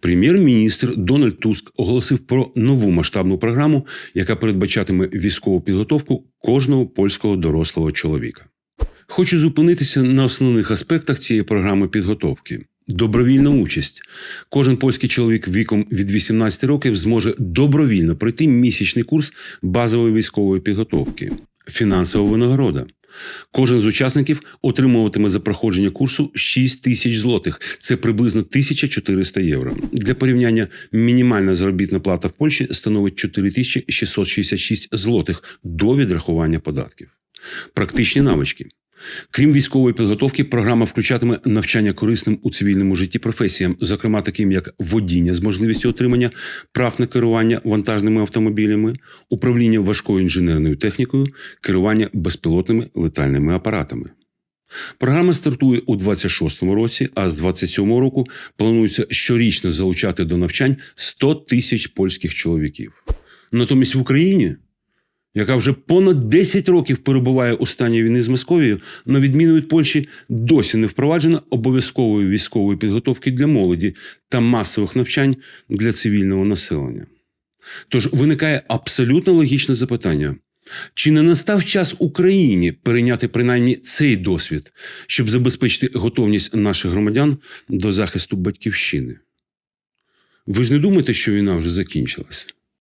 Прем'єр-міністр Дональд Туск оголосив про нову масштабну програму, яка передбачатиме військову підготовку кожного польського дорослого чоловіка. Хочу зупинитися на основних аспектах цієї програми підготовки. Добровільна участь. Кожен польський чоловік віком від 18 років зможе добровільно пройти місячний курс базової військової підготовки. Фінансова винагорода. Кожен з учасників отримуватиме за проходження курсу 6 тисяч злотих. Це приблизно 1400 євро. Для порівняння мінімальна заробітна плата в Польщі становить 4666 злотих до відрахування податків. Практичні навички. Крім військової підготовки, програма включатиме навчання корисним у цивільному житті професіям, зокрема таким як водіння з можливістю отримання прав на керування вантажними автомобілями, управління важкою інженерною технікою, керування безпілотними летальними апаратами. Програма стартує у 26-му році, а з 27-го року планується щорічно залучати до навчань 100 тисяч польських чоловіків. Натомість в Україні яка вже понад 10 років перебуває у стані війни з Московією, на відміну від Польщі, досі не впроваджена обов'язкової військової підготовки для молоді та масових навчань для цивільного населення. Тож виникає абсолютно логічне запитання: чи не настав час Україні перейняти принаймні цей досвід, щоб забезпечити готовність наших громадян до захисту батьківщини? Ви ж не думаєте, що війна вже закінчилась?